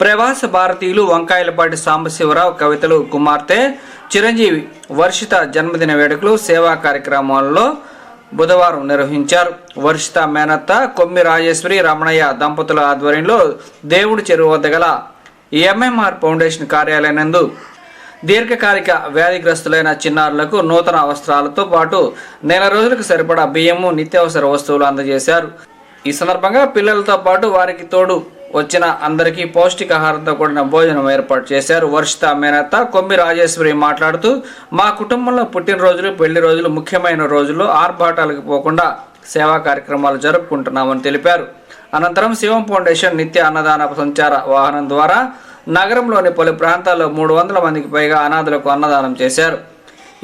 ప్రవాస భారతీయులు వంకాయలపాటి సాంబశివరావు కవితలు కుమార్తె చిరంజీవి వర్షిత జన్మదిన వేడుకలు సేవా కార్యక్రమాల్లో బుధవారం నిర్వహించారు. వర్షిత మేనత్త కొమ్మి రాజేశ్వరి రమణయ్య దంపతుల ఆధ్వర్యంలో దేవుడి చెరువు వద్ద గల ఎంఎంఆర్ ఫౌండేషన్ కార్యాలయం నందు దీర్ఘకాలిక వ్యాధిగ్రస్తులైన చిన్నారులకు నూతన వస్త్రాలతో పాటు నెల రోజులకు సరిపడా బియ్యము నిత్యావసర వస్తువులు అందజేశారు. ఈ సందర్భంగా పిల్లలతో పాటు వారికి తోడు వచ్చిన అందరికీ పౌష్టికాహారంతో కూడిన భోజనం ఏర్పాటు చేశారు. వర్షిత మేనత్త కొమ్మి రాజేశ్వరి మాట్లాడుతూ మా కుటుంబంలో పుట్టినరోజులు పెళ్ళి రోజులు ముఖ్యమైన రోజులు ఆర్భాటాలకు పోకుండా సేవా కార్యక్రమాలు జరుపుకుంటున్నామని తెలిపారు. అనంతరం శివం ఫౌండేషన్ నిత్య అన్నదాన సంచార వాహనం ద్వారా నగరంలోని పలు ప్రాంతాల్లో మూడు వందల మందికి పైగా అనాథులకు అన్నదానం చేశారు.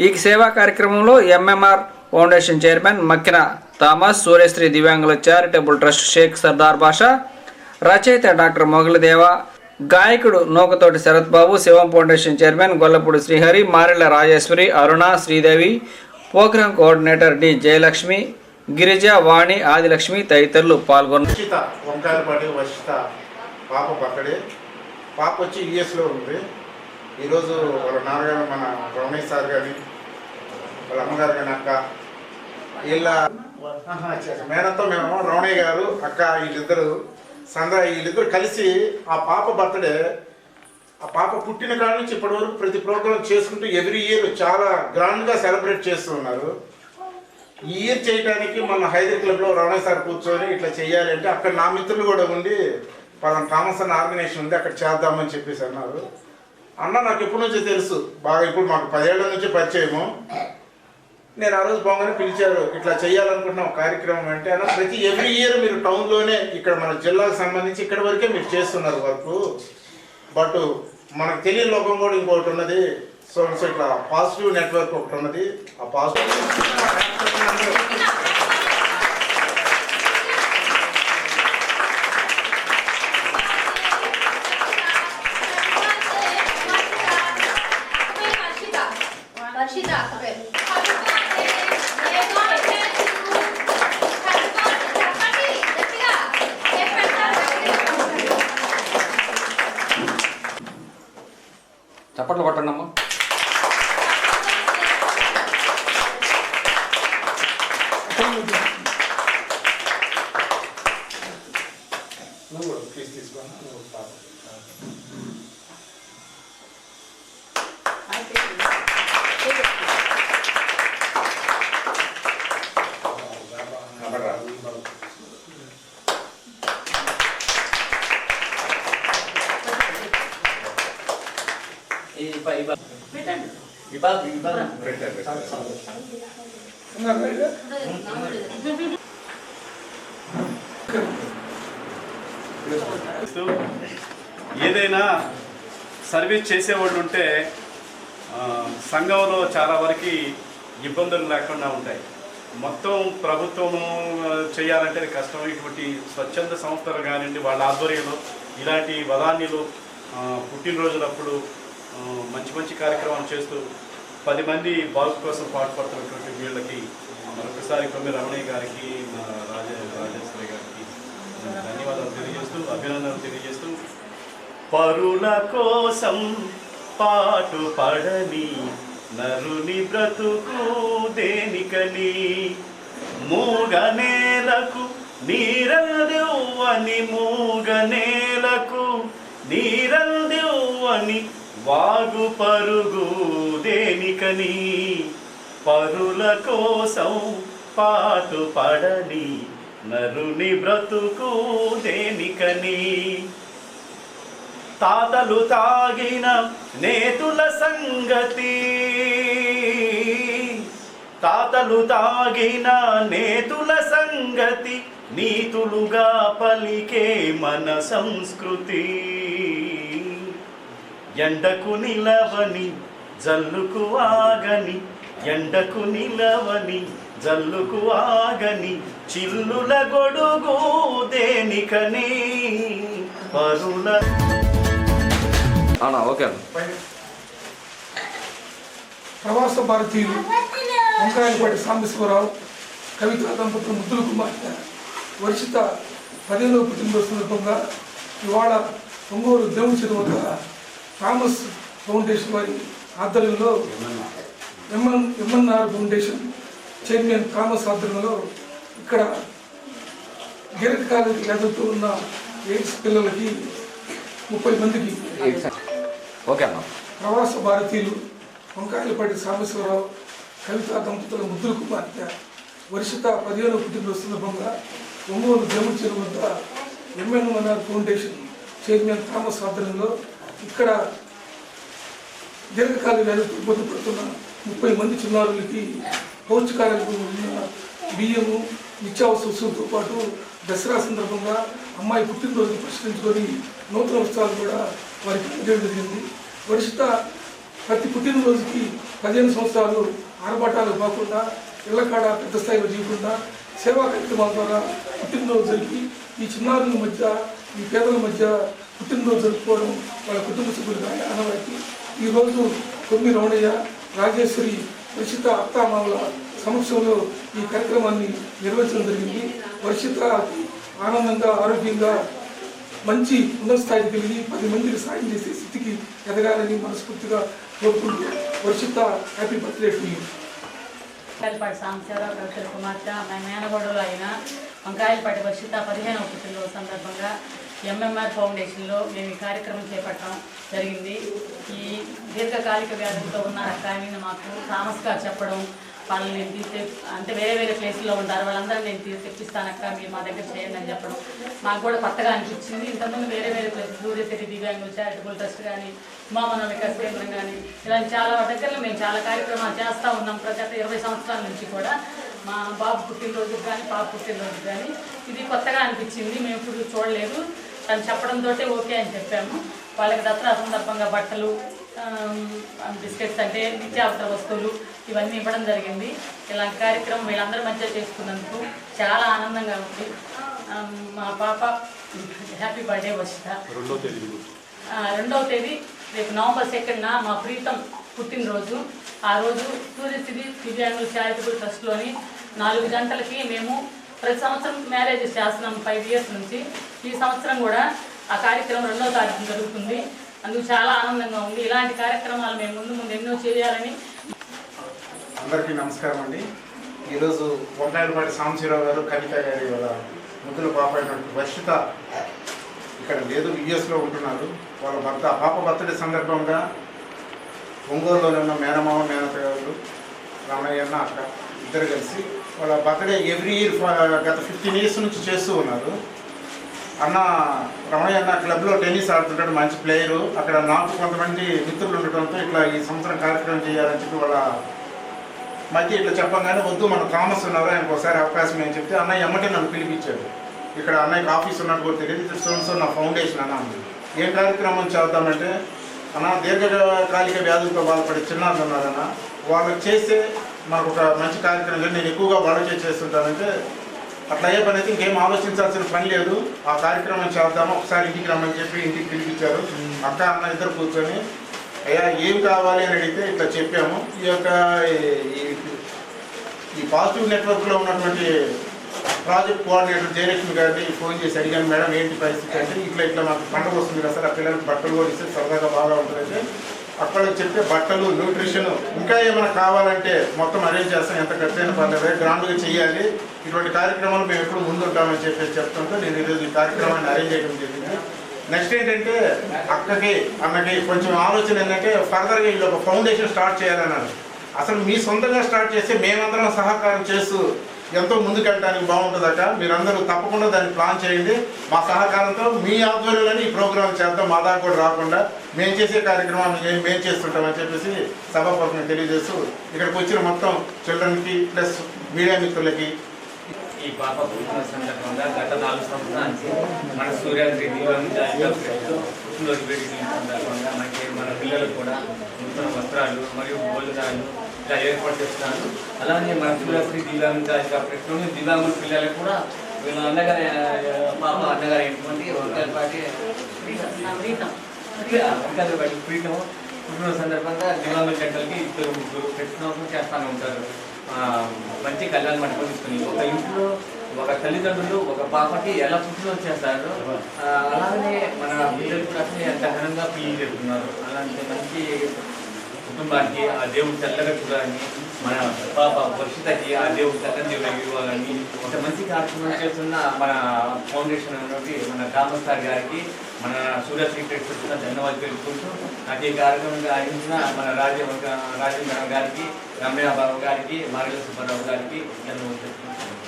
ఈ సేవా కార్యక్రమంలో MMR foundation chairman Makkina Thomas Suryasri దివ్యాంగుల చారిటబుల్ ట్రస్ట్ షేక్ సర్దార్ బాషా రచయిత డాక్టర్ మొగలదేవ గాయకుడు Nukatoti Sarath Babu Sivam foundation chairman Gollapudi Srihari Marella Rajeswari Aruna Sridevi programme coordinator D. Jayalakshmi Girija Vani Adilakshmi తదితరులు పాల్గొన్నారు. పాప పక్కడే. పాప వచ్చి యుఎస్లో ఉంది. ఈరోజు వాళ్ళ నాన్నగారు మన రమణేష్ సార్ కానీ వాళ్ళ అమ్మగారు కానీ అక్క వీళ్ళ ఆహా, మేనత్తో మేము రమణయ్య గారు అక్క వీళ్ళిద్దరు సంధ్ర వీళ్ళిద్దరు కలిసి ఆ పాప బర్త్డే ఆ పాప పుట్టిన కాడ నుంచి ఇప్పటి వరకు ప్రతి ప్రోగ్రాం చేసుకుంటూ ఎవ్రీ ఇయర్ చాలా గ్రాండ్గా సెలబ్రేట్ చేస్తున్నారు ఈ ఇయర్ చేయడానికి మన హైదర్ క్లబ్లో రమణ సార్ కూర్చొని ఇట్లా చేయాలి అంటే అక్కడ నా మిత్రులు కూడా ఉండి పలానా థామస్ అన్న ఆర్గనైజేషన్ ఉంది అక్కడ చేద్దామని చెప్పేసి అన్నారు. అన్న నాకు ఎప్పటి నుంచో తెలుసు బాగా ఇప్పుడు మాకు పదేళ్ళ నుంచి పరిచయము. నేను ఆ రోజు బాగానే పిలిచారు ఇట్లా చేయాలనుకుంటున్న ఒక కార్యక్రమం అంటే అన్న ప్రతి ఎవ్రీ ఇయర్ మీరు టౌన్లోనే ఇక్కడ మన జిల్లాకు సంబంధించి ఇక్కడ వరకే మీరు చేస్తున్నారు వర్క్. బట్ మనకు తెలియని లోకం కూడా ఇంకొకటి ఉన్నది. సో ఇట్లా పాజిటివ్ నెట్వర్క్ ఒకటి ఉన్నది. ఆ పాజిటివ్ పెట్టారు, ఏదైనా సర్వీస్ చేసేవాళ్ళు ఉంటే సంఘంలో చాలా వరకు ఇబ్బందులు లేకుండా ఉంటాయి. మొత్తం ప్రభుత్వము చేయాలంటే కష్టం ఇటువంటి స్వచ్ఛంద సంస్థలు కానివ్వండి వాళ్ళ ఆధ్వర్యంలో ఇలాంటి వదాన్యులు పుట్టినరోజులప్పుడు మంచి మంచి కార్యక్రమాలు చేస్తూ పది మంది బాగు కోసం పాటుపడుతున్నటువంటి వీళ్ళకి మరొకసారి కొమ్మి రమణయ్య గారికి మా రాజే రాజేశ్వరి గారికి ధన్యవాదాలు తెలియజేస్తూ అభినందనలు తెలియజేస్తూ పరుల కోసం పాటు పడని నరుని బ్రతుకు దేనికని మూగ నేలకు నీరదివ్వని మూగ నేలకు నీరదివ్వని వాగు పరుగు దేనికని పరుల కోసం పాటు పడని నరుని బ్రతుకు దేనికని తాతలు తాగిన నేతుల సంగతి. తాతలు తాగిన నేతుల సంగతి నీతులుగా పలికే మన సంస్కృతి. ఎండకు నిలవని జల్లుకు ఆగని ఎండకు నిలవని జల్లుకు ఆగని చిల్లుల గొడుగు దేనికని? పరుల ఓకే ప్రవాస భారతీయులు వంకాయలపాటి సాంబశివరావు కవిత దంపతులు ముద్దుల కుమార్తె వర్షిత పదిహేనవ పుట్టినరోజు సందర్భంగా ఇవాళ ఒంగోలు దేవుని చెరువు వద్ద థామస్ ఫౌండేషన్ వారి ఆధ్వర్యంలో MN MNR foundation chairman Thomas ఆధ్వర్యంలో ఇక్కడ దీర్ఘకాలిక వ్యాధులతో ఉన్న ఎయిడ్స్ పిల్లలకి ముప్పై మందికి ప్రవాస భారతీయులు వంకాయలపాటి సాంబశివరావు కవిత దంపతుల ముద్దుల కుమార్తె వర్షిత పదిహేను పుట్టినరోజు సందర్భంగా ఒంగోలు దేవుడి చెరువు వద్ద ఎంఎన్ఆర్ ఫౌండేషన్ చైర్మన్ థామస్ ఆధ్వర్యంలో ఇక్కడ దీర్ఘకాల వ్యాధితో ఇబ్బంది పడుతున్న ముప్పై మంది చిన్నారులకి పౌష్టికాలకు ఉన్న బియ్యము నిత్యావసర వస్తువులతో పాటు దసరా సందర్భంగా అమ్మాయి పుట్టినరోజు పరిష్కరించుకొని నూతన వస్త్రాలు కూడా వారికి అందజేయడం జరిగింది. వరిష్ట ప్రతి పుట్టినరోజుకి పదిహేను సంవత్సరాలు ఆర్భాటాలు కాకుండా ఇళ్ళకాడ పెద్ద స్థాయిలో చేయకుండా సేవా కార్యక్రమాల ద్వారా పుట్టినరోజు జరిపి ఈ చిన్నారుల మధ్య ఈ పేదల మధ్య పుట్టినరోజు జరుపుకోవడం వాళ్ళ కుటుంబ సభ్యులుగా ఆనవాయితీ. ఈరోజు కొమ్మి రమణయ్య రాజేశ్వరి వర్షిత అత్తామామల సమక్షంలో ఈ కార్యక్రమాన్ని నిర్వహించడం జరిగింది. వర్షిత ఆనందంగా ఆరోగ్యంగా మంచి ఉన్నత స్థాయికి పది మందికి సాయం చేసే స్థితికి ఎదగాలని మనస్ఫూర్తిగా కోరుకుంటూ Varshitha happy birthday to you. Vankayalapati Sambasivarao కవితల కుమార్తె మా మేనగోడలు అయిన వంకాయలపాటి వర్షిత పదిహేనవ పుట్టినరోజు సందర్భంగా ఎంఎంఆర్ ఫౌండేషన్లో మేము ఈ కార్యక్రమం చేపట్టడం జరిగింది. ఈ దీర్ఘకాలిక వ్యాధులతో ఉన్న కానీ మాకు థామస్ చెప్పడం వాళ్ళని నేను తీసే అంటే వేరే వేరే ప్లేస్లో ఉంటారు వాళ్ళందరూ నేను తీసి తెప్పిస్తానక్క మీరు మా దగ్గర చేయండి అని చెప్పడం మాకు కూడా కొత్తగా అనిపించింది. ఇంతకుముందు వేరే వేరే ప్లేస్ సూర్యశక్తి దివ్యాంగులు చారిటబుల్ ట్రస్ట్ కానీ ఉమామన వికాస్ కేంద్రం కానీ ఇలాంటి చాలా దగ్గరలో మేము చాలా కార్యక్రమాలు చేస్తూ ఉన్నాం. ప్రతి ఇరవై సంవత్సరాల నుంచి కూడా మా బాబు పుట్టినరోజుకి కానీ పాప పుట్టినరోజుకి కానీ ఇది కొత్తగా అనిపించింది. మేము ఇప్పుడు చూడలేదు. తను చెప్పడంతో ఓకే అని చెప్పాము. వాళ్ళకి దసరా సందర్భంగా బట్టలు బిస్కెట్స్ అంటే నిత్యావసర వస్తువులు ఇవన్నీ ఇవ్వడం జరిగింది. ఇలాంటి కార్యక్రమం వీళ్ళందరి మధ్య చేసుకున్నందుకు చాలా ఆనందంగా ఉంది. మా పాప హ్యాపీ బర్త్డే వచ్చిందా ఆ, రెండవ తేదీ రేపు నవంబర్ సెకండ్న మా ప్రీతం పుట్టినరోజు. ఆ రోజు సూర్యస్థితి దివ్యాంగుల చారిటబుల్ ట్రస్ట్లోని నాలుగు గంటలకి మేము ప్రతి సంవత్సరం మ్యారేజెస్ చేస్తున్నాం ఫైవ్ ఇయర్స్ నుంచి. ఈ సంవత్సరం కూడా ఆ కార్యక్రమం రెండవ తారీఖు జరుగుతుంది. అందుకు చాలా ఆనందంగా ఉంది. ఇలాంటి కార్యక్రమాలు మేము ముందు ముందు ఎన్నో చేయాలని అందరికీ నమస్కారం అండి. ఈరోజు వంకాయలపాటి సాంబశివరావు గారు కవిత గారి వాళ్ళ ముద్దుల పాప అయినటువంటి వర్షిత ఇక్కడ లేదు యుఎస్లో ఉంటున్నారు. వాళ్ళ భర్త పాప బర్త్డే సందర్భంగా ఒంగోలులో ఉన్న మేనమామ మేనత గారు రామయ్య అక్క ఇద్దరు కలిసి వాళ్ళ బర్త్డే ఎవ్రీ ఇయర్ గత ఫిఫ్టీన్ ఇయర్స్ నుంచి చేస్తూ ఉన్నారు. అన్న రమణయ్య అన్న క్లబ్లో టెన్నిస్ ఆడుతుంటాడు మంచి ప్లేయరు. అక్కడ నాకు కొంతమంది మిత్రులు ఉండటంతో ఇట్లా ఈ సంవత్సరం కార్యక్రమం చేయాలని చెప్పి వాళ్ళ మధ్య ఇట్లా చెప్పంగానే వద్దు మన థామస్ ఉన్నారు ఆయనకు ఒకసారి అవకాశం అని చెప్తే అన్నయ్య ఎమ్మటే నన్ను పిలిపించాడు. ఇక్కడ అన్నయ్యకి ఆఫీస్ ఉన్నట్టు కూడా తెలియదు ఇది సో నా ఫౌండేషన్ అన్న ఉంది ఏ కార్యక్రమం చేద్దామంటే అన్న దీర్ఘకాలిక వ్యాధులతో బాధపడే చిన్నారులు ఉన్నారన్న వాళ్ళకి చేసే మాకు ఒక మంచి కార్యక్రమం. నేను ఎక్కువగా వాళ్ళకే చేస్తుంటానంటే అట్లా అయ్యే పని అయితే ఇంకేం ఆలోచించాల్సిన పని లేదు. ఆ కార్యక్రమం చేద్దాము? ఒకసారి ఇంటికి రమ్మని చెప్పి ఇంటికి పిలిపించారు. అక్క అన్న ఇద్దరు కూర్చొని అయ్యా ఏం కావాలి? అని అడిగితే ఇట్లా చెప్పాము. ఈ యొక్క ఈ- ఈ పాజిటివ్ నెట్వర్క్లో ఉన్నటువంటి ప్రాజెక్ట్ కోఆర్డినేటర్ జయలక్ష్మి గారిని ఫోన్ చేసి అడిగాను మేడం ఏంటి పరిస్థితి? అంటే ఇట్లా ఇట్లా మాకు పండుగ వస్తుంది కదా సార్ ఆ పిల్లలకి బట్టలు కూడా ఇస్తే సరదాగా బాగా ఉంటుందంటే అక్కడ చెప్పే బట్టలు న్యూట్రిషన్ ఇంకా ఏమైనా కావాలంటే మొత్తం అరేంజ్ చేస్తాం. ఎంత ఖర్చు అయినా పర్లేదు గ్రాండ్గా చేయాలి ఇటువంటి కార్యక్రమాలు మేము ఎప్పుడు ముందుంటామని చెప్పేసి చెప్తుంటే నేను ఈరోజు ఈ కార్యక్రమాన్ని అరేంజ్ చేయడం జరిగింది. నెక్స్ట్ ఏంటంటే అక్కకి అన్నకి కొంచెం ఆలోచన ఏంటంటే ఫర్దర్గా వీళ్ళు ఒక ఫౌండేషన్ స్టార్ట్ చేయాలన్నారు. అసలు మీ సొంతంగా స్టార్ట్ చేస్తే మేమందరం సహకారం చేస్తూ ఎంతో ముందుకెళ్ళడానికి బాగుంటుందట. మీరందరూ తప్పకుండా దాన్ని ప్లాన్ చేయండి. మా సహకారంతో మీ ఆధ్వర్యంలోనే ఈ ప్రోగ్రాం చేద్దాం. మా దాకా కూడా రాకుండా మేము చేసే కార్యక్రమాన్ని మేము చేస్తుంటామని చెప్పేసి సభాపూర్వకంగా తెలియజేస్తూ ఇక్కడికి వచ్చిన మొత్తం చిల్డ్రన్కి ప్లస్ మీడియా మిత్రులకి ఈ పాప పుట్టిన సందర్భంగా గత నాలుగు సంవత్సరాల నుంచి మన సూర్యాద్రి సందర్భంగా మనకి మన పిల్లలకు కూడా నూతన వస్త్రాలు మరియు భోజనాలు ఇలా ఏర్పాటు చేస్తున్నారు. అలానే మన చూడపురి జిల్లా నుంచి ప్రశ్న దివ్యాంగుల పిల్లలకు కూడా వీళ్ళ అన్నగారి పాప అన్నగారు అయినటువంటి వంకాయపాటి పాటి ప్రీతం వంకాయపాటి ప్రీతం పుట్టినరోజు సందర్భంగా దివ్యాంగుల జంటలకి ఇద్దరు ముగ్గురు ప్రతి చేస్తూనే ఉంటారు. మంచి కళ్యాణ మండపం ఇస్తుంది ఒక ఇంట్లో ఒక తల్లిదండ్రులు ఒక పాపకి ఎలా పుట్టినరోజు చేస్తారు అలాగే మన పిల్లలు కూడా అసలు ఎంత ఘనంగా పిల్లలు చెప్తున్నారు అలాంటి మంచి కుటుంబానికి ఆ దేవుడు చల్లగా చూడాలని మన పాప వర్షితకి ఆ దేవుడు చల్లని దేవుడు ఇవ్వాలని ఒక మంచి కార్యక్రమం చేస్తున్న మన ఫౌండేషన్ నుండి మన కామసార్ గారికి మన సూర్య సీక్రెట్స్ ధన్యవాదాలు తెలుపుకుంటూ నాకు ఈ కార్యక్రమంగా ఆగించిన మన రాజ రాజేంద్ర గారికి రమ్య గారికి మార్గల సుబ్బారావు గారికి ధన్యవాదాలు తెలుపుకుంటున్నాను.